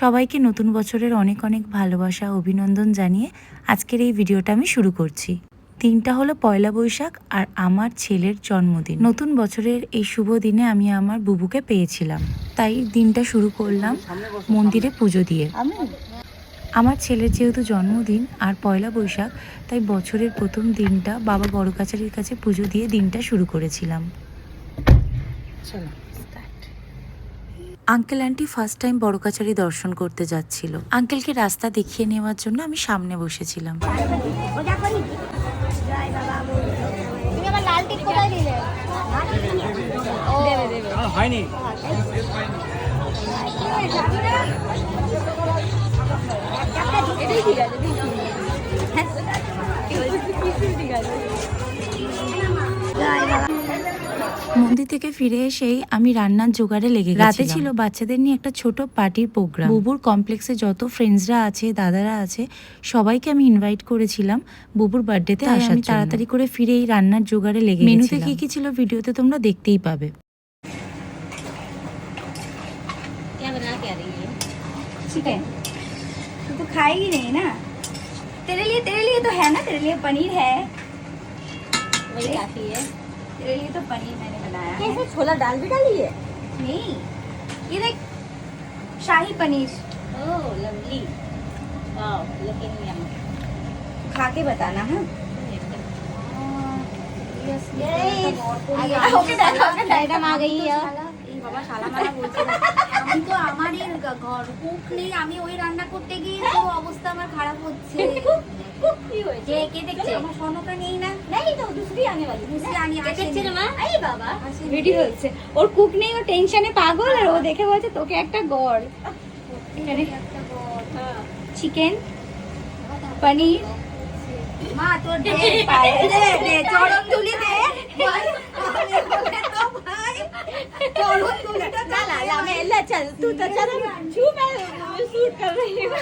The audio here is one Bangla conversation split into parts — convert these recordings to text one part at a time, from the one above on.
সবাইকে নতুন বছরের অনেক অনেক ভালোবাসা, অভিনন্দন জানিয়ে আজকের এই ভিডিওটা আমি শুরু করছি। দিনটা হলো পয়লা বৈশাখ আর আমার ছেলের জন্মদিন। নতুন বছরের এই শুভ দিনে আমি আমার বুবুকে পেয়েছিলাম। তাই দিনটা শুরু করলাম মন্দিরে পুজো দিয়ে। আমার ছেলের যেহেতু জন্মদিন আর পয়লা বৈশাখ, তাই বছরের প্রথম দিনটা বাবা বড় কাছারির কাছে পুজো দিয়ে দিনটা শুরু করেছিলাম। আঙ্কেল আন্টি ফার্স্ট টাইম বড় কাছারি দর্শন করতে যাচ্ছিল। আঙ্কেলকে রাস্তা দেখিয়ে নেওয়ার জন্য আমি সামনে বসেছিলাম। ঠিক আছে মন্দির থেকে ফিরে এসেই আমি রান্নার জোগাড়ে লেগে গেছি রাতে ছিল বাচ্চাদের নিয়ে একটা ছোট পার্টির প্রোগ্রাম বুবুর কমপ্লেক্সে যত ফ্রেন্ডসরা আছে দাদারা আছে সবাইকে আমি ইনভাইট করেছিলাম বুবুর বার্থডেতে আসার আমি তাড়াতাড়ি করে ফিরে এই রান্নার জোগাড়ে লেগে মেনুতে কি কি ছিল ভিডিওতে তোমরা দেখতেই পাবে क्या बना क्या रही है चिकन तू तो खाएगी नहीं ना तेरे लिए तेरे लिए तो है ना तेरे लिए पनीर है वही काफी है तेरे लिए तो पनीर मैंने बनाया है कैसे छोला दाल भी डाली है नहीं ये देख shahi paneer oh lovely wow लेकिन यम खा के बताना हाँ ओके मैडम आ गई है এই বাবা শালা মালা বলছে না। আমি তো আমারই ঘ- ঘর কুক নেই আমি ওই রান্না করতে গিয়ে তো অবস্থা আমার খারাপ হচ্ছে কে কে দেখছে আমার স্বর্ণটা নেই না नहीं तो दूसरी आने वाली दूसरी आने- কে দেখছে রে মা আই বাবা ভিডি হচ্ছে ওর কুক নেই ও টেনশনে পাগল আর ও দেখে বলছে তোকে একটা গড় চিকেন পনির মা তোর দে পায়ে দে দে চরণ তুলি দে চরণ তুলিটা चल ला मैं ले चल तू तो चल छू मैं शूट कर रही हूँ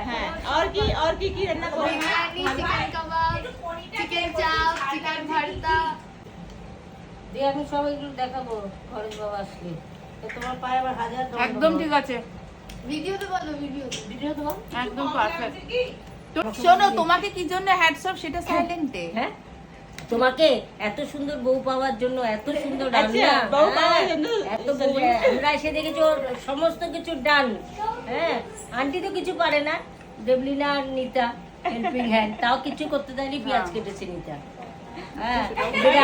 হ্যাঁ আর কি আর কি কি রান্না করবে? Chicken kebab chicken chaap chicken bharta. দিয়ে আমি দেখাবো খরচ বাবা আসলে। তো তোমার পায়ে আবার হাজার একদম ঠিক আছে। ভিডিওতে বলো ভিডিও ভিডিও দেবো একদম পারফেক্ট শোনো তোমাকে কি জন্য হ্যাটস অফ সেটা সাইলেন্টে হ্যাঁ? তোমাকে এত সুন্দর বউ পাওয়ার জন্য এত সুন্দর আচ্ছা, রান্না। বউ হ্যাঁ, পাওয়ার জন্য আমরা এসে দেখেছি ওর সমস্ত কিছু ডান হ্যাঁ আন্টি তো কিছু পারে না। দেবলিনা আর নিতা হেল্পিং হ্যান্ড তাও কিছু করতে দেয়নি পেঁয়াজ কেটেছে নিতা। হ্যাঁ হয়ে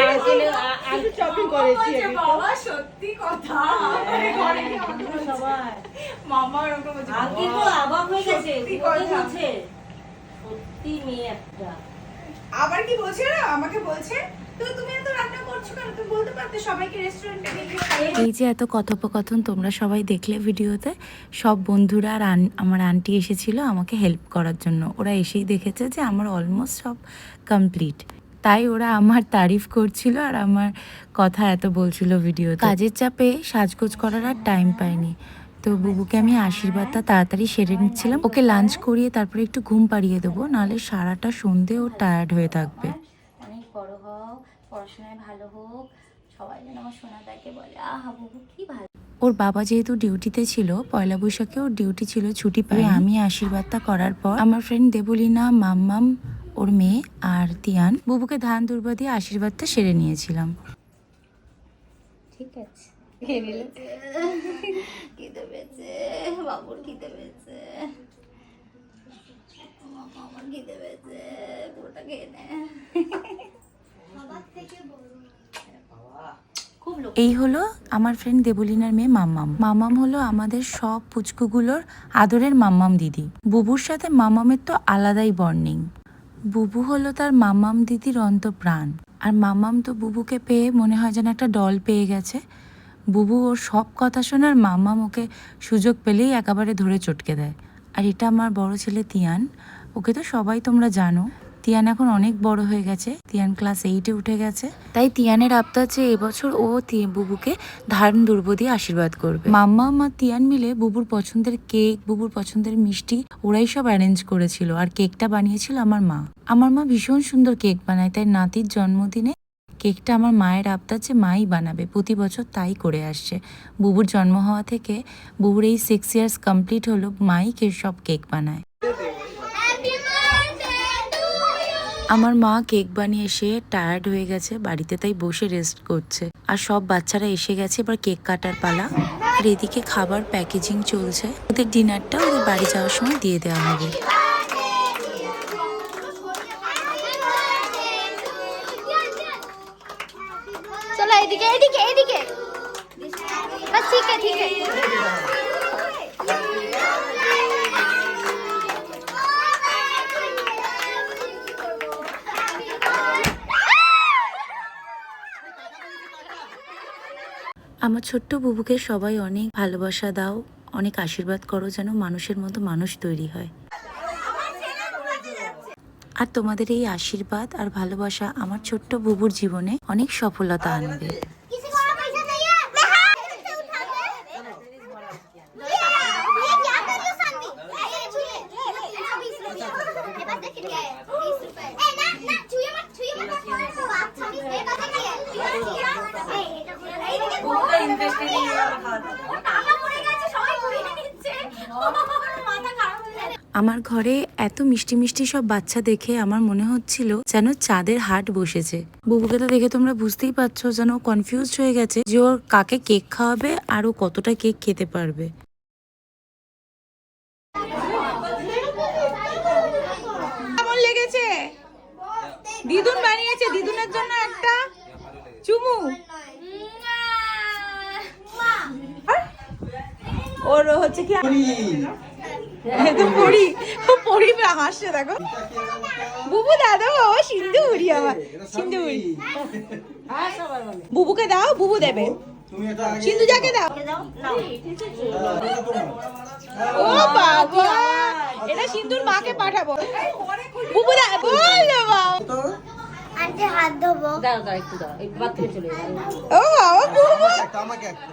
আবার কি বলছে আমাকে বলছে এই যে এত কথোপকথন তোমরা সবাই দেখলে ভিডিওতে সব বন্ধুরা আর আন- আমার আন্টি এসেছিল আমাকে হেল্প করার জন্য। ওরা এসেই দেখেছে যে আমার অলমোস্ট সব কমপ্লিট তাই ওরা আমার তারিফ করছিল আর আমার কথা এত বলছিল ভিডিও কাজের চাপে সাজগোজ করার আর টাইম পাইনি। তো বুবুকে আমি আশীর্বাদটা তাড়াতাড়ি সেরে নিচ্ছিলাম। ওকে লাঞ্চ করিয়ে তারপরে একটু ঘুম পাড়িয়ে দেবো নাহলে সারাটা সন্ধে ও টায়ার্ড হয়ে থাকবে। অনেক বড় হও। পড়াশোনায় ভালো হোক সবাই যেন আমার সোনাদাকে বলে আহা বাবু কি ভালো। ওর বাবা যেহেতু ডিউটিতে ছিল পয়লা বৈশাখে ওর ডিউটি ছিল ছুটি পাই আমি আশীর্বাদটা করার পর আমার ফ্রেন্ড দেবলিনা মাম্মাম ওর মেয়ে আর তিয়ান বুবুকে ধান দুর্বা দিয়ে আশীর্বাদটা সেরে নিয়েছিলাম। ঠিক আছে। বাবুর খিদে পেয়েছে মামা, আমার খিদে পেয়েছে পুরোটা খেয়ে নে খুব লোক এই হলো আমার ফ্রেন্ড দেবলিনার মেয়ে মাম্মাম। মাম্মাম হলো আমাদের সব পুচকুগুলোর আদরের মাম্মাম দিদি। বুবুর সাথে মাম্মামের তো আলাদাই বর্নিং বুবু হলো তার মাম্মাম দিদির অন্তপ্রাণ। আর মাম্মাম তো বুবুকে পেয়ে মনে হয় যেন একটা ডল পেয়ে গেছে। বুবু ওর সব কথা শোনার মাম্মা ওকে সুযোগ পেলেই একেবারে ধরে চটকে দেয়। আর এটা আমার বড় ছেলে তিয়ান। ওকে তো সবাই তোমরা জানো। তিয়ান এখন অনেক বড় হয়ে গেছে। তিয়ান ক্লাস এইটে উঠে গেছে। তাই তিয়ানের আবদার যে এবছর ও বুবুকে ধারণ দুর্ব দিয়ে আশীর্বাদ করবে। মাম্মা, মা তিয়ান মিলে বুবুর পছন্দের কেক বুবুর পছন্দের মিষ্টি ওরাই সব অ্যারেঞ্জ করেছিল আর কেকটা বানিয়েছিল আমার মা। আমার মা ভীষণ সুন্দর কেক বানায়, তাই নাতির জন্মদিনে কেকটা আমার মায়ের আবদার যে মাই বানাবে, প্রতি বছর তাই করে আসছে। বুবুর জন্ম হওয়া থেকে বুবুর এই সিক্স ইয়ার্স কমপ্লিট হলো, মাই সব কেক বানায়। আমার মা কেক বানিয়ে এসে টায়ার্ড হয়ে গেছে, বাড়িতে তাই বসে রেস্ট করছে। আর সব বাচ্চারা এসে গেছে এবার কেক কাটার পালা। আর এদিকে খাবার প্যাকেজিং চলছে। ওদের ডিনারটা ওদের বাড়ি যাওয়ার সময় দিয়ে দেওয়া হবে। এদিকে এদিকে এদিকে। ঠিক আছে ঠিক আছে। আমার ছোট্ট বুবুকে সবাই অনেক ভালোবাসা দাও, অনেক আশীর্বাদ করো যেন মানুষের মতো মানুষ তৈরি হয়। আর তোমাদের এই আশীর্বাদ আর ভালোবাসা আমার ছোট্ট বুবুর জীবনে অনেক সফলতা আনবে। আমার ঘরে এত মিষ্টি মিষ্টি সব বাচ্চা দেখে আমার মনে হচ্ছিল যেন চাঁদের হাট বসেছে। বুবুকে তো দেখে তোমরা বুঝতেই পারছ যেন কনফিউজ হয়ে গেছে যে ওর কাকে কেক খাওয়াবে আর ও কতটা কেক খেতে পারবে। দিদুন বানিয়েছে, দিদুনের জন্য একটা চুমু। ওর হচ্ছে কি পড়ি পড়ি হাসছে দেখো বুবু দাদা বাবা সিন্ধু উড়ি আমার সিন্ধু উড়ি বুবুকে দাও বুবু দেবে সিন্ধু যাকে দাও ও বাবা এটা সিন্ধুর মাকে পাঠাবো বুবু দা বলো বাবা আন্টি হাত ধোবো দাও দাও একটু দাও এই বাথরুমে চলে যাও ও বাবা বুবু আমাকে একটা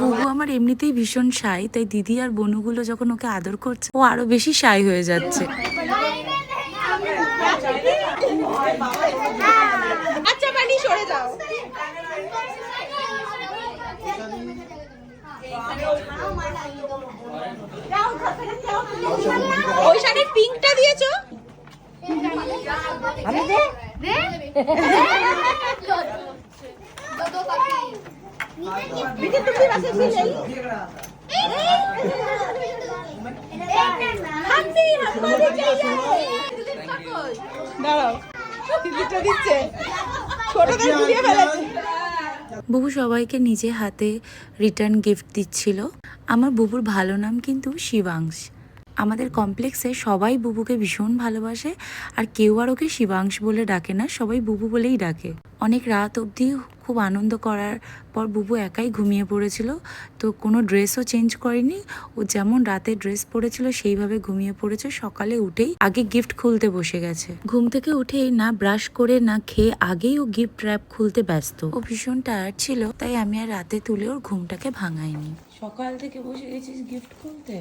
বুবু আমার এমনিতেই ভীষণ সাই তাই দিদি আর বনুগুলো যখন ওকে আদর করছে ও আরও বেশি সাই হয়ে যাচ্ছে। আচ্ছা বাড়ি সরে যাও। ওই শাড়ির পিঙ্কটা দিয়েছ? আমি দে দিদি তুমি বাসে ছিলে দাঁড়াও দিচ্ছে ছোটদের ঘুরিয়ে ফেলেছে বুবু সবাইকে নিজে হাতে রিটার্ন গিফট দিচ্ছিল। আমার বুবুর ভালো নাম কিন্তু শিবাংশ। আমাদের কমপ্লেক্সে সবাই বুবুকে ভীষণ ভালোবাসে আর কেউ আর ওকে শিবাংশ বলে ডাকে না, সবাই বুবু বলেই ডাকে। অনেক রাত অবধি খুব আনন্দ করার পর বুবু একাই ঘুমিয়ে পড়েছিল, তো কোনো ড্রেসও চেঞ্জ করেনি। ও যেমন রাতে ড্রেস পরেছিল, সেইভাবে ঘুমিয়ে পড়েছে। সকালে উঠেই আগে গিফট খুলতে বসে গেছে। ঘুম থেকে উঠেই না ব্রাশ করে, না খেয়ে আগেই ও গিফট র্যাপ খুলতে ব্যস্ত। ও ভীষণ টায়ার্ড ছিল, তাই আমি আর রাতে তুলে ওর ঘুমটাকে ভাঙাইনি। সকাল থেকে বসে গেছিস গিফট খুলতে?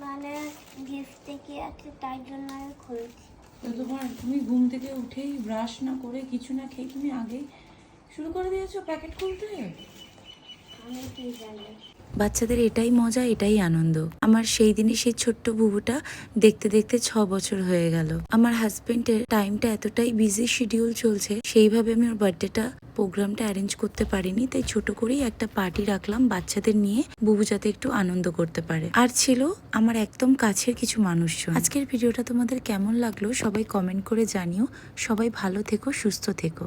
মানে গিফট কি আছে? তাই জন্য আমি খুলছি। তো তোমার তুমি ঘুম থেকে উঠেই ব্রাশ না করে কিছু না খেয়ে তুমি আগে শুরু করে দিয়েছ প্যাকেট খুলতে? আমি কি জানি? বাচ্চাদের এটাই মজা, এটাই আনন্দ। আমার সেই দিনে সেই ছোট্ট বুবুটা দেখতে দেখতে ছ বছর হয়ে গেল। আমার হাজবেন্ডের টাইমটা এতটাই বিজি শিডিউল চলছে, সেইভাবে আমি ওর বার্থডেটা, প্রোগ্রামটা অ্যারেঞ্জ করতে পারিনি, তাই ছোট করেই একটা পার্টি রাখলাম বাচ্চাদের নিয়ে, বুবু যাতে একটু আনন্দ করতে পারে। আর ছিল আমার একদম কাছের কিছু মানুষজন। আজকের ভিডিওটা তোমাদের কেমন লাগল সবাই কমেন্ট করে জানিও। সবাই ভালো থেকো, সুস্থ থেকো।